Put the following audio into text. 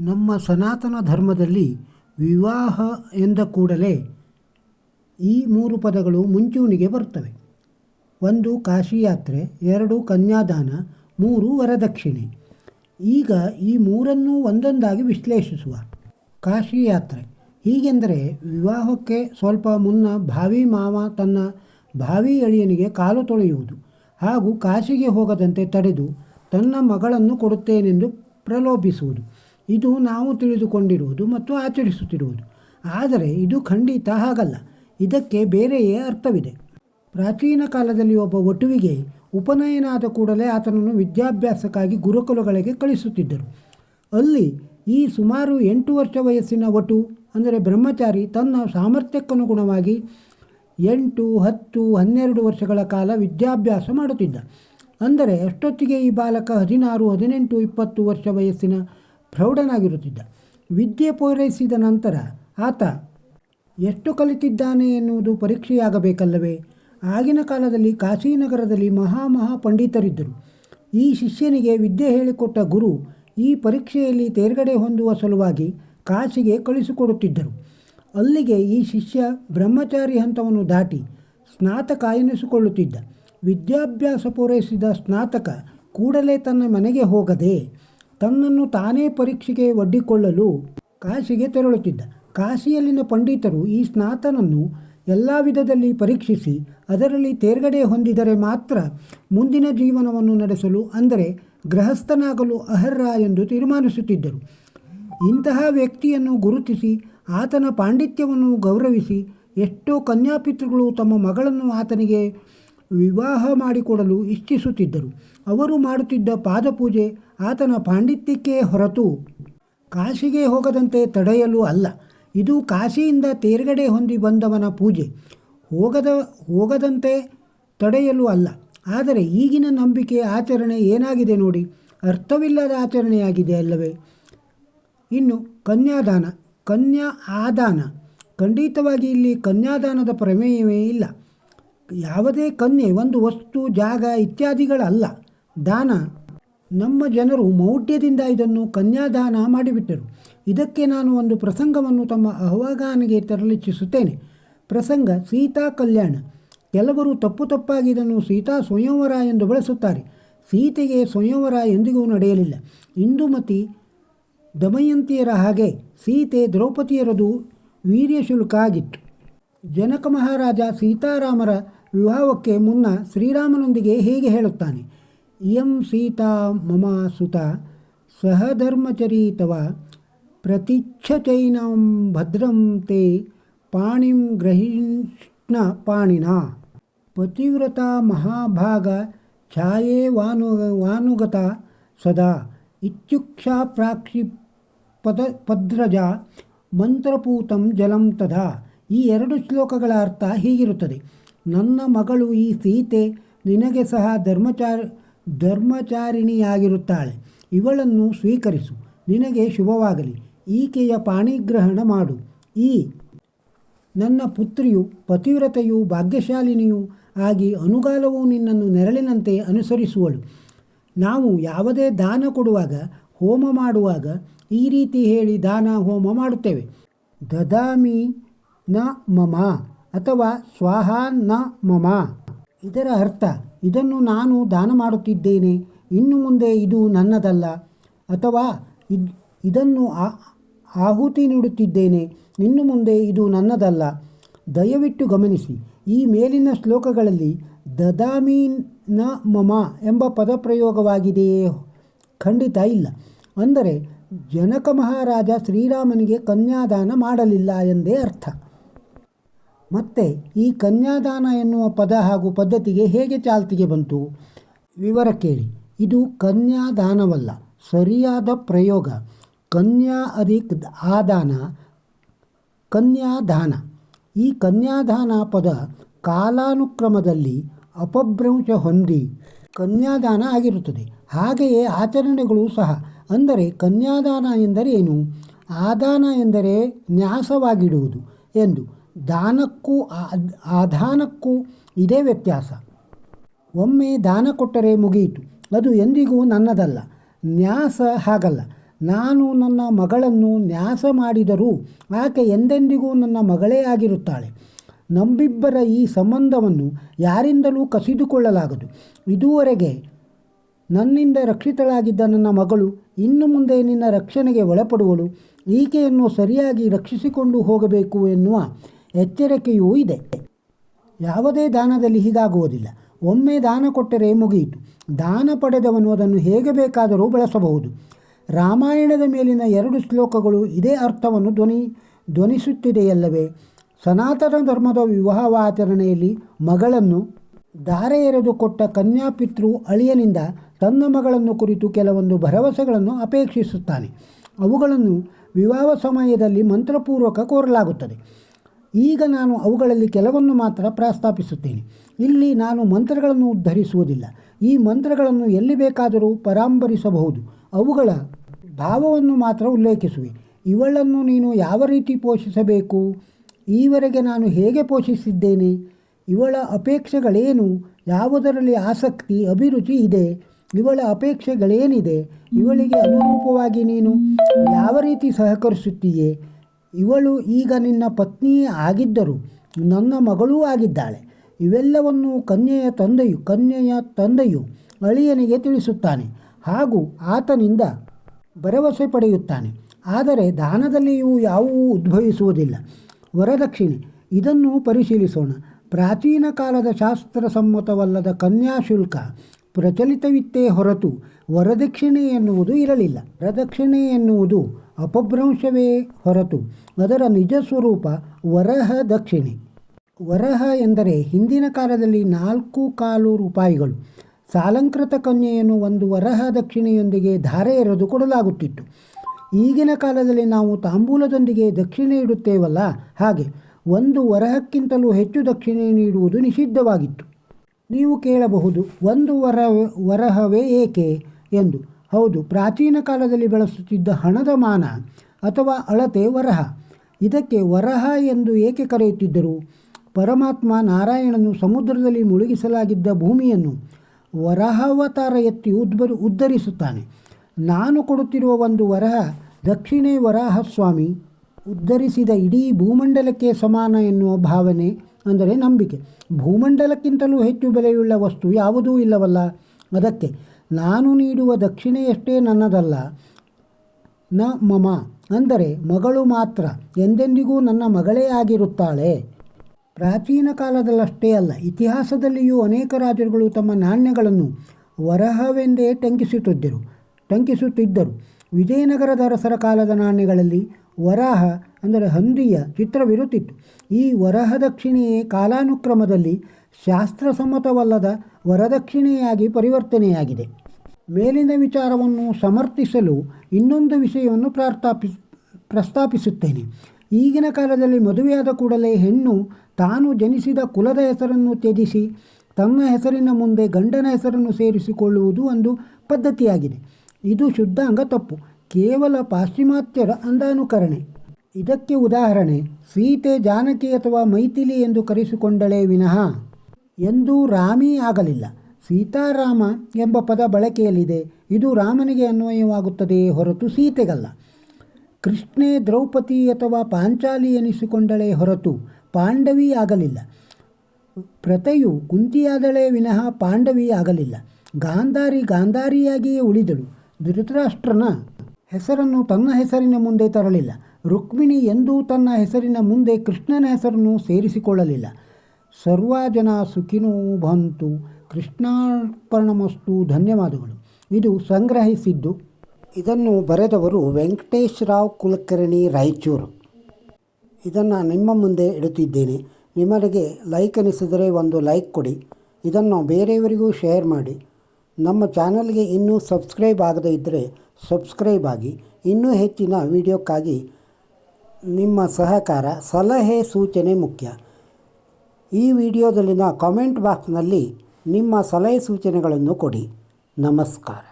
ನಮ್ಮ ಸನಾತನ ಧರ್ಮದಲ್ಲಿ ವಿವಾಹ ಎಂದ ಕೂಡಲೇ ಈ ಮೂರು ಪದಗಳು ಮುಂಚೂಣಿಗೆ ಬರ್ತವೆ. ಒಂದು ಕಾಶಿಯಾತ್ರೆ, ಎರಡು ಕನ್ಯಾದಾನ, ಮೂರು ವರದಕ್ಷಿಣೆ. ಈಗ ಈ ಮೂರನ್ನು ಒಂದೊಂದಾಗಿ ವಿಶ್ಲೇಷಿಸುವ. ಕಾಶಿಯಾತ್ರೆ ಹೀಗೆಂದರೆ ವಿವಾಹಕ್ಕೆ ಸ್ವಲ್ಪ ಮುನ್ನ ಭಾವಿ ಮಾವ ತನ್ನ ಭಾವಿ ಅಳಿಯನಿಗೆ ಕಾಲು ತೊಳೆಯುವುದು ಹಾಗೂ ಕಾಶಿಗೆ ಹೋಗದಂತೆ ತಡೆದು ತನ್ನ ಮಗಳನ್ನು ಕೊಡುತ್ತೇನೆಂದು ಪ್ರಲೋಭಿಸುವುದು. ಇದು ನಾವು ತಿಳಿದುಕೊಂಡಿರುವುದು ಮತ್ತು ಆಚರಿಸುತ್ತಿರುವುದು. ಆದರೆ ಇದು ಖಂಡಿತ ಹಾಗಲ್ಲ. ಇದಕ್ಕೆ ಬೇರೆಯೇ ಅರ್ಥವಿದೆ. ಪ್ರಾಚೀನ ಕಾಲದಲ್ಲಿ ಒಬ್ಬ ವಟುವಿಗೆ ಉಪನಯನ ಆದ ಕೂಡಲೇ ಆತನನ್ನು ವಿದ್ಯಾಭ್ಯಾಸಕ್ಕಾಗಿ ಗುರುಕುಲಗಳಿಗೆ ಕಳಿಸುತ್ತಿದ್ದರು. ಅಲ್ಲಿ ಈ ಸುಮಾರು ಎಂಟು ವರ್ಷ ವಯಸ್ಸಿನ ವಟು, ಅಂದರೆ ಬ್ರಹ್ಮಚಾರಿ, ತನ್ನ ಸಾಮರ್ಥ್ಯಕ್ಕನುಗುಣವಾಗಿ ಎಂಟು, ಹತ್ತು, ಹನ್ನೆರಡು ವರ್ಷಗಳ ಕಾಲ ವಿದ್ಯಾಭ್ಯಾಸ ಮಾಡುತ್ತಿದ್ದ. ಅಂದರೆ ಅಷ್ಟೊತ್ತಿಗೆ ಈ ಬಾಲಕ ಹದಿನಾರು, ಹದಿನೆಂಟು, ಇಪ್ಪತ್ತು ವರ್ಷ ವಯಸ್ಸಿನ ಪ್ರೌಢನಾಗಿರುತ್ತಿದ್ದ. ವಿದ್ಯೆ ಪೂರೈಸಿದ ನಂತರ ಆತ ಎಷ್ಟು ಕಲಿತಿದ್ದಾನೆ ಎನ್ನುವುದು ಪರೀಕ್ಷೆಯಾಗಬೇಕಲ್ಲವೇ? ಆಗಿನ ಕಾಲದಲ್ಲಿ ಕಾಶಿನಗರದಲ್ಲಿ ಮಹಾ ಮಹಾ ಪಂಡಿತರಿದ್ದರು. ಈ ಶಿಷ್ಯನಿಗೆ ವಿದ್ಯೆ ಹೇಳಿಕೊಟ್ಟ ಗುರು ಈ ಪರೀಕ್ಷೆಯಲ್ಲಿ ತೇರ್ಗಡೆ ಹೊಂದುವ ಸಲುವಾಗಿ ಕಾಶಿಗೆ ಕಳಿಸಿಕೊಡುತ್ತಿದ್ದರು. ಅಲ್ಲಿಗೆ ಈ ಶಿಷ್ಯ ಬ್ರಹ್ಮಚಾರಿ ಹಂತವನ್ನು ದಾಟಿ ಸ್ನಾತಕ ಎನಿಸಿಕೊಳ್ಳುತ್ತಿದ್ದ. ವಿದ್ಯಾಭ್ಯಾಸ ಪೂರೈಸಿದ ಸ್ನಾತಕ ಕೂಡಲೇ ತನ್ನ ಮನೆಗೆ ಹೋಗದೆ ತನ್ನನ್ನು ತಾನೇ ಪರೀಕ್ಷೆಗೆ ಒಡ್ಡಿಕೊಳ್ಳಲು ಕಾಶಿಗೆ ತೆರಳುತ್ತಿದ್ದ. ಕಾಶಿಯಲ್ಲಿನ ಪಂಡಿತರು ಈ ಸ್ನಾತನನ್ನು ಎಲ್ಲ ವಿಧದಲ್ಲಿ ಪರೀಕ್ಷಿಸಿ ಅದರಲ್ಲಿ ತೇರ್ಗಡೆ ಹೊಂದಿದರೆ ಮಾತ್ರ ಮುಂದಿನ ಜೀವನವನ್ನು ನಡೆಸಲು, ಅಂದರೆ ಗೃಹಸ್ಥನಾಗಲು ಅರ್ಹ ಎಂದು ತೀರ್ಮಾನಿಸುತ್ತಿದ್ದರು. ಇಂತಹ ವ್ಯಕ್ತಿಯನ್ನು ಗುರುತಿಸಿ, ಆತನ ಪಾಂಡಿತ್ಯವನ್ನು ಗೌರವಿಸಿ, ಎಷ್ಟೋ ಕನ್ಯಾಪಿತೃಗಳು ತಮ್ಮ ಮಗಳನ್ನು ಆತನಿಗೆ ವಿವಾಹ ಮಾಡಿಕೊಡಲು ಇಚ್ಛಿಸುತ್ತಿದ್ದರು. ಅವರು ಮಾಡುತ್ತಿದ್ದ ಪಾದಪೂಜೆ ಆತನ ಪಾಂಡಿತ್ಯಕ್ಕೆ ಹೊರತು ಕಾಶಿಗೆ ಹೋಗದಂತೆ ತಡೆಯಲು ಅಲ್ಲ. ಇದು ಕಾಶಿಯಿಂದ ತೇರ್ಗಡೆ ಹೊಂದಿ ಬಂದವನ ಪೂಜೆ. ಹೋಗದ, ಹೋಗದಂತೆ ತಡೆಯಲು ಅಲ್ಲ. ಆದರೆ ಈಗಿನ ನಂಬಿಕೆ ಆಚರಣೆ ಏನಾಗಿದೆ ನೋಡಿ. ಅರ್ಥವಿಲ್ಲದ ಆಚರಣೆಯಾಗಿದೆ ಅಲ್ಲವೇ. ಇನ್ನು ಕನ್ಯಾದಾನ ಕನ್ಯಾ ಆದಾನ ಖಂಡಿತವಾಗಿ ಇಲ್ಲಿ ಕನ್ಯಾದಾನದ ಪ್ರಮೇಯವೇ ಇಲ್ಲ. ಯಾವುದೇ ಕನ್ಯೆ, ಒಂದು ವಸ್ತು, ಜಾಗ ಇತ್ಯಾದಿಗಳಲ್ಲ. ದಾನ. ನಮ್ಮ ಜನರು ಮೌಢ್ಯದಿಂದ ಇದನ್ನು ಕನ್ಯಾದಾನ ಮಾಡಿಬಿಟ್ಟರು. ಇದಕ್ಕೆ ನಾನು ಒಂದು ಪ್ರಸಂಗವನ್ನು ತಮ್ಮ ಅಹವಾಗಾನಿಗೆ ತರಲಿಚ್ಛಿಸುತ್ತೇನೆ ಪ್ರಸಂಗ, ಸೀತಾ ಕಲ್ಯಾಣ. ಕೆಲವರು ತಪ್ಪು ತಪ್ಪಾಗಿ ಇದನ್ನು ಸೀತಾ ಸ್ವಯಂವರ ಎಂದು ಬಳಸುತ್ತಾರೆ. ಸೀತೆಗೆ ಸ್ವಯಂವರ ಎಂದಿಗೂ ನಡೆಯಲಿಲ್ಲ. ಇಂದುಮತಿ ದಮಯಂತಿಯರ ಹಾಗೆ ಸೀತೆ ದ್ರೌಪದಿಯರದು ವೀರ್ಯಶುಲ್ಕ ಆಗಿತ್ತು. ಜನಕ ಮಹಾರಾಜ ಸೀತಾರಾಮರ ವಿವಾಹಕ್ಕೆ ಮುನ್ನ ಶ್ರೀರಾಮನೊಂದಿಗೆ ಹೇಗೆ ಹೇಳುತ್ತಾನೆ? ಇಯಂ ಸೀತಾ ಮಮ ಸುತ ಸಹಧರ್ಮಚರೀತವ ಪ್ರತಿಚ್ಛಚೈನಂ ಭದ್ರಂ ತೇ ಪಾಣಿಂ ಗ್ರಹಿಷ್ಣ ಪಾಣಿನ ಪತಿವ್ರತ ಮಹಾಭಾಗ ಛಾಯೇ ವಾನು, ವಾನುಗತ ಸದಾ ಇತ್ಯುಕ್ಷಾ ಪ್ರಾಕ್ಷಿ ಪದ, ಪದ್ರಜ ಮಂತ್ರಪೂತಂ ಜಲಂ ತದಾ ಈ ಎರಡು ಶ್ಲೋಕಗಳ ಅರ್ಥ ಹೀಗಿರುತ್ತದೆ. ನನ್ನ ಮಗಳು ಈ ಸೀತೆ ನಿನಗೆ ಸಹ ಧರ್ಮಚಾರ, ಧರ್ಮಚಾರಿಣಿಯಾಗಿರುತ್ತಾಳೆ. ಇವಳನ್ನು ಸ್ವೀಕರಿಸು. ನಿನಗೆ ಶುಭವಾಗಲಿ. ಈಕೆಯ ಪಾಣಿಗ್ರಹಣ ಮಾಡು. ಈ ನನ್ನ ಪುತ್ರಿಯು ಪತಿವ್ರತೆಯು ಭಾಗ್ಯಶಾಲಿನಿಯೂ ಆಗಿ ಅನುಗಾಲವು ನಿನ್ನನ್ನು ನೆರಳಿನಂತೆ ಅನುಸರಿಸುವಳು. ನಾವು ಯಾವುದೇ ದಾನ ಕೊಡುವಾಗ, ಹೋಮ ಮಾಡುವಾಗ ಈ ರೀತಿ ಹೇಳಿ ದಾನ ಹೋಮ ಮಾಡುತ್ತೇವೆ. ದದಾಮಿ ನ ಮಮ. ಅಥವಾ ಸ್ವಾಹ ನ ಮಮ. ಇದರ ಅರ್ಥ, ಇದನ್ನು ನಾನು ದಾನ ಮಾಡುತ್ತಿದ್ದೇನೆ, ಇನ್ನು ಮುಂದೆ ಇದು ನನ್ನದಲ್ಲ. ಅಥವಾ ಇದ್, ಇದನ್ನು ಆಹುತಿ ನೀಡುತ್ತಿದ್ದೇನೆ, ಇನ್ನು ಮುಂದೆ ಇದು ನನ್ನದಲ್ಲ. ದಯವಿಟ್ಟು ಗಮನಿಸಿ, ಈ ಮೇಲಿನ ಶ್ಲೋಕಗಳಲ್ಲಿ ದದಾಮಿ ನ ಮಮ ಎಂಬ ಪದಪ್ರಯೋಗವಾಗಿದೆಯೇ? ಖಂಡಿತ ಇಲ್ಲ. ಅಂದರೆ, ಜನಕ ಮಹಾರಾಜ ಶ್ರೀರಾಮನಿಗೆ ಕನ್ಯಾದಾನ ಮಾಡಲಿಲ್ಲ ಎಂದೇ ಅರ್ಥ. ಮತ್ತೆ ಈ ಕನ್ಯಾದಾನ ಎನ್ನುವ ಪದ ಹಾಗೂ ಪದ್ಧತಿಗೆ ಹೇಗೆ ಚಾಲ್ತಿಗೆ ಬಂತು? ವಿವರ ಕೇಳಿ. ಇದು ಕನ್ಯಾದಾನವಲ್ಲ, ಸರಿಯಾದ ಪ್ರಯೋಗ. ಕನ್ಯಾ ಅಧಿಕ್ ಆದಾನ, ಕನ್ಯಾದಾನ. ಈ ಕನ್ಯಾದಾನ ಪದ ಕಾಲಾನುಕ್ರಮದಲ್ಲಿ ಅಪಭ್ರಂಶ ಹೊಂದಿ ಕನ್ಯಾದಾನ ಆಗಿರುತ್ತದೆ. ಹಾಗೆಯೇ ಆಚರಣೆಗಳು ಸಹ. ಅಂದರೆ ಕನ್ಯಾದಾನ ಎಂದರೆ ಏನು? ಆದಾನ ಎಂದರೆ ನ್ಯಾಸವಾಗಿಡುವುದು ಎಂದು. ದಾನಕ್ಕೂ ಆ- ಆದಾನಕ್ಕೂ ಇದೇ ವ್ಯತ್ಯಾಸ. ಒಮ್ಮೆ ದಾನ ಕೊಟ್ಟರೆ ಮುಗಿಯಿತು. ಅದು ಎಂದಿಗೂ ನನ್ನದಲ್ಲ. ನ್ಯಾಸ ಹಾಗಲ್ಲ. ನಾನು ನನ್ನ ಮಗಳನ್ನು ನ್ಯಾಸ ಮಾಡಿದರೂ ಆಕೆ ಎಂದೆಂದಿಗೂ ನನ್ನ ಮಗಳೇ ಆಗಿರುತ್ತಾಳೆ. ನಂಬಿಬ್ಬರ ಈ ಸಂಬಂಧವನ್ನು ಯಾರಿಂದಲೂ ಕಸಿದುಕೊಳ್ಳಲಾಗದು. ಇದುವರೆಗೆ ನನ್ನಿಂದ ರಕ್ಷಿತಳಾಗಿದ್ದ ನನ್ನ ಮಗಳು, ಇನ್ನು ಮುಂದೆ ನಿನ್ನ ರಕ್ಷಣೆಗೆ ಒಳಪಡುವಳು, ಈಕೆಯನ್ನು ಸರಿಯಾಗಿ ರಕ್ಷಿಸಿಕೊಂಡು ಹೋಗಬೇಕು ಎನ್ನುವ ಎಚ್ಚರಿಕೆಯೂ ಇದೆ. ಯಾವುದೇ ದಾನದಲ್ಲಿ ಹೀಗಾಗುವುದಿಲ್ಲ. ಒಮ್ಮೆ ದಾನ ಕೊಟ್ಟರೆ ಮುಗಿಯಿತು. ದಾನ ಪಡೆದವನು ಅದನ್ನು ಹೇಗೆ ಬೇಕಾದರೂ ಬಳಸಬಹುದು. ರಾಮಾಯಣದ ಮೇಲಿನ ಎರಡು ಶ್ಲೋಕಗಳು ಇದೇ ಅರ್ಥವನ್ನು ಧ್ವನಿ, ಧ್ವನಿಸುತ್ತಿದೆಯಲ್ಲವೇ? ಸನಾತನ ಧರ್ಮದ ವಿವಾಹವಾಚರಣೆಯಲ್ಲಿ ಮಗಳನ್ನು ಧಾರೆ ಎರೆದು ಕೊಟ್ಟ ಕನ್ಯಾಪಿತೃ ಅಳಿಯನಿಂದ ತನ್ನ ಮಗಳನ್ನು ಕುರಿತು ಕೆಲವೊಂದು ಭರವಸೆಗಳನ್ನು ಅಪೇಕ್ಷಿಸುತ್ತಾನೆ. ಅವುಗಳನ್ನು ವಿವಾಹ ಸಮಯದಲ್ಲಿ ಮಂತ್ರಪೂರ್ವಕ ಕೋರಲಾಗುತ್ತದೆ. ಈಗ ನಾನು ಅವುಗಳಲ್ಲಿ ಕೆಲವನ್ನು ಮಾತ್ರ ಪ್ರಸ್ತಾಪಿಸುತ್ತೇನೆ. ಇಲ್ಲಿ ನಾನು ಮಂತ್ರಗಳನ್ನು ಉದ್ಧರಿಸುವುದಿಲ್ಲ. ಈ ಮಂತ್ರಗಳನ್ನು ಎಲ್ಲಿ ಬೇಕಾದರೂ ಪರಾಂಬರಿಸಬಹುದು. ಅವುಗಳ ಭಾವವನ್ನು ಮಾತ್ರ ಉಲ್ಲೇಖಿಸುವೆ. ಇವಳನ್ನು ನೀನು ಯಾವ ರೀತಿ ಪೋಷಿಸಬೇಕು? ಈವರೆಗೆ ನಾನು ಹೇಗೆ ಪೋಷಿಸಿದ್ದೇನೆ? ಇವಳ ಅಪೇಕ್ಷೆಗಳೇನು? ಯಾವುದರಲ್ಲಿ ಆಸಕ್ತಿ, ಅಭಿರುಚಿ ಇದೆ? ಇವಳ ಅಪೇಕ್ಷೆಗಳೇನಿದೆ? ಇವಳಿಗೆ ಅನುರೂಪವಾಗಿ ನೀನು ಯಾವ ರೀತಿ ಸಹಕರಿಸುತ್ತೀಯೇ? ಇವಳು ಈಗ ನಿನ್ನ ಪತ್ನಿಯೇ ಆಗಿದ್ದರೂ ನನ್ನ ಮಗಳೂ ಆಗಿದ್ದಾಳೆ. ಇವೆಲ್ಲವನ್ನು ಕನ್ಯೆಯ ತಂದೆಯು ಕನ್ಯೆಯ ತಂದೆಯು ಅಳಿಯನಿಗೆ ತಿಳಿಸುತ್ತಾನೆ ಹಾಗೂ ಆತನಿಂದ ಭರವಸೆ ಪಡೆಯುತ್ತಾನೆ. ಆದರೆ ದಾನದಲ್ಲಿಯೂ ಯಾವುವೂ ಉದ್ಭವಿಸುವುದಿಲ್ಲ. ವರದಕ್ಷಿಣೆ, ಇದನ್ನು ಪರಿಶೀಲಿಸೋಣ. ಪ್ರಾಚೀನ ಕಾಲದ ಶಾಸ್ತ್ರಸಮ್ಮತವಲ್ಲದ ಕನ್ಯಾಶುಲ್ಕ ಪ್ರಚಲಿತವಿತ್ತೇ ಹೊರತು ವರದಕ್ಷಿಣೆ ಎನ್ನುವುದು ಇರಲಿಲ್ಲ. ವರದಕ್ಷಿಣೆ ಎನ್ನುವುದು ಅಪಭ್ರಂಶವೇ ಹೊರತು, ಅದರ ನಿಜ ಸ್ವರೂಪ ವರಹ ದಕ್ಷಿಣೆ. ವರಹ ಎಂದರೆ ಹಿಂದಿನ ಕಾಲದಲ್ಲಿ ನಾಲ್ಕು ಕಾಲು ರೂಪಾಯಿಗಳು. ಸಾಲಂಕೃತ ಕನ್ಯೆಯನ್ನು ಒಂದು ವರಹ ದಕ್ಷಿಣೆಯೊಂದಿಗೆ ಧಾರೆ ಎರೆದು ಕೊಡಲಾಗುತ್ತಿತ್ತು. ಈಗಿನ ಕಾಲದಲ್ಲಿ ನಾವು ತಾಂಬೂಲದೊಂದಿಗೆ ದಕ್ಷಿಣೆ ಇಡುತ್ತೇವಲ್ಲ? ಹಾಗೆ, ಒಂದು ವರಹಕ್ಕಿಂತಲೂ ಹೆಚ್ಚು ದಕ್ಷಿಣೆ ನೀಡುವುದು ನಿಷಿದ್ಧವಾಗಿತ್ತು. ನೀವು ಕೇಳಬಹುದು, ಒಂದು ವರ, ವರಹವೇ ಏಕೆ? ಎಂದು. ಹೌದು, ಪ್ರಾಚೀನ ಕಾಲದಲ್ಲಿ ಬಳಸುತ್ತಿದ್ದ ಹಣದ ಮಾನ ಅಥವಾ ಅಳತೆ ವರಹ. ಇದಕ್ಕೆ ವರಹ ಎಂದು ಏಕೆ ಕರೆಯುತ್ತಿದ್ದರು? ಪರಮಾತ್ಮ ನಾರಾಯಣನು ಸಮುದ್ರದಲ್ಲಿ ಮುಳುಗಿಸಲಾಗಿದ್ದ ಭೂಮಿಯನ್ನು ವರಹಾವತಾರ ಎತ್ತಿ ಉದ್ಬರು, ಉದ್ಧರಿಸುತ್ತಾನೆ. ನಾನು ಕೊಡುತ್ತಿರುವ ಒಂದು ವರಹ, ದಕ್ಷಿಣೆ ವರಾಹಸ್ವಾಮಿ, ಉದ್ಧರಿಸಿದ ಇಡೀ ಭೂಮಂಡಲಕ್ಕೆ ಸಮಾನ ಎನ್ನುವ ಭಾವನೆ ಅಂದರೆ ನಂಬಿಕೆ. ಭೂಮಂಡಲಕ್ಕಿಂತಲೂ ಹೆಚ್ಚು ಬೆಲೆಯುಳ್ಳ ವಸ್ತು ಯಾವುದೂ ಇಲ್ಲವಲ್ಲ? ಅದಕ್ಕೆ ನಾನು ನೀಡುವ ದಕ್ಷಿಣೆಯಷ್ಟೇ ನನ್ನದಲ್ಲ. ನ ಮಮ. ಅಂದರೆ ಮಗಳು ಮಾತ್ರ. ಎಂದೆಂದಿಗೂ ನನ್ನ ಮಗಳೇ ಆಗಿರುತ್ತಾಳೆ. ಪ್ರಾಚೀನ ಕಾಲದಲ್ಲಷ್ಟೇ ಅಲ್ಲ, ಇತಿಹಾಸದಲ್ಲಿಯೂ ಅನೇಕ ರಾಜರುಗಳು ತಮ್ಮ ನಾಣ್ಯಗಳನ್ನು ವರಹವೆಂದೇ ಟಂಕಿಸುತ್ತಿದ್ದರು. ಟಂಕಿಸುತ್ತಿದ್ದರು. ವಿಜಯನಗರದ ಅರಸರ ಕಾಲದ ನಾಣ್ಯಗಳಲ್ಲಿ ವರಾಹ, ಅಂದರೆ ಹಂದಿಯ, ಚಿತ್ರವಿರುತ್ತಿತ್ತು. ಈ ವರಹದಕ್ಷಿಣೆಯೇ ಕಾಲಾನುಕ್ರಮದಲ್ಲಿ ಶಾಸ್ತ್ರಸಮ್ಮತವಲ್ಲದ ವರದಕ್ಷಿಣೆಯಾಗಿ ಪರಿವರ್ತನೆಯಾಗಿದೆ. ಮೇಲಿನ ವಿಚಾರವನ್ನು ಸಮರ್ಥಿಸಲು ಇನ್ನೊಂದು ವಿಷಯವನ್ನು ಪ್ರಾರ್ಥಾಪಿ, ಪ್ರಸ್ತಾಪಿಸುತ್ತೇನೆ. ಈಗಿನ ಕಾಲದಲ್ಲಿ ಮದುವೆಯಾದ ಕೂಡಲೇ ಹೆಣ್ಣು ತಾನು ಜನಿಸಿದ ಕುಲದ ಹೆಸರನ್ನು ತ್ಯಜಿಸಿ ತಮ್ಮ ಹೆಸರಿನ ಮುಂದೆ ಗಂಡನ ಹೆಸರನ್ನು ಸೇರಿಸಿಕೊಳ್ಳುವುದು ಒಂದು ಪದ್ಧತಿಯಾಗಿದೆ. ಇದು ಶುದ್ಧಾಂಗ ತಪ್ಪು. ಕೇವಲ ಪಾಶ್ಚಿಮಾತ್ಯರ ಅಂದಾನುಕರಣೆ. ಇದಕ್ಕೆ ಉದಾಹರಣೆ, ಸೀತೆ ಜಾನಕಿ ಅಥವಾ ಮೈಥಿಲಿ ಎಂದು ಕರೆಸಿಕೊಂಡಳೆ ವಿನಃ. ಎಂದೂ ರಾಮಿ ಆಗಲಿಲ್ಲ. ಸೀತಾರಾಮ ಎಂಬ ಪದ ಬಳಕೆಯಲ್ಲಿದೆ. ಇದು ರಾಮನಿಗೆ ಅನ್ವಯವಾಗುತ್ತದೆಯೇ ಹೊರತು ಸೀತೆಗಲ್ಲ. ಕೃಷ್ಣೆ ದ್ರೌಪದಿ ಅಥವಾ ಪಾಂಚಾಲಿ ಎನಿಸಿಕೊಂಡಳೇ ಹೊರತು ಪಾಂಡವಿ ಆಗಲಿಲ್ಲ. ಪ್ರತೆಯು ಕುಂತಿಯಾದಳೇ ವಿನಃ ಪಾಂಡವಿ ಆಗಲಿಲ್ಲ. ಗಾಂಧಾರಿ ಗಾಂಧಾರಿಯಾಗಿಯೇ ಉಳಿದಳು. ಧೃತರಾಷ್ಟ್ರನ ಹೆಸರನ್ನು ತನ್ನ ಹೆಸರಿನ ಮುಂದೆ ತರಲಿಲ್ಲ. ರುಕ್ಮಿಣಿ ಎಂದೂ ತನ್ನ ಹೆಸರಿನ ಮುಂದೆ ಕೃಷ್ಣನ ಹೆಸರನ್ನು ಸೇರಿಸಿಕೊಳ್ಳಲಿಲ್ಲ. ಸರ್ವ ಜನ ಸುಖಿನೋ ಬಂತು. ಕೃಷ್ಣಾರ್ಪಣಮಸ್ತು ಧನ್ಯವಾದಗಳು. ಇದು ಸಂಗ್ರಹಿಸಿದ್ದು. ಇದನ್ನು ಬರೆದವರು ವೆಂಕಟೇಶ್ ರಾವ್ ಕುಲಕರ್ಣಿ ರಾಯಚೂರು. ಇದನ್ನು ನಿಮ್ಮ ಮುಂದೆ ಇಡುತ್ತಿದ್ದೇನೆ. ನಿಮಗೆ ಲೈಕ್ ಅನಿಸಿದರೆ ಒಂದು ಲೈಕ್ ಕೊಡಿ. ಇದನ್ನು ಬೇರೆಯವರಿಗೂ ಶೇರ್ ಮಾಡಿ. ನಮ್ಮ ಚಾನಲ್ಗೆ ಇನ್ನೂ ಸಬ್ಸ್ಕ್ರೈಬ್ ಆಗದೇ ಇದ್ದರೆ ಸಬ್ಸ್ಕ್ರೈಬ್ ಆಗಿ, ಇನ್ನೂ ಹೆಚ್ಚಿನ ವಿಡಿಯೋಕ್ಕಾಗಿ ನಿಮ್ಮ ಸಹಕಾರ, ಸಲಹೆ, ಸೂಚನೆ ಮುಖ್ಯ. ಈ ವಿಡಿಯೋದಲ್ಲಿನ ಕಾಮೆಂಟ್ ಬಾಕ್ಸ್ನಲ್ಲಿ ನಿಮ್ಮ ಸಲಹೆ ಸೂಚನೆಗಳನ್ನು ಕೊಡಿ. ನಮಸ್ಕಾರ.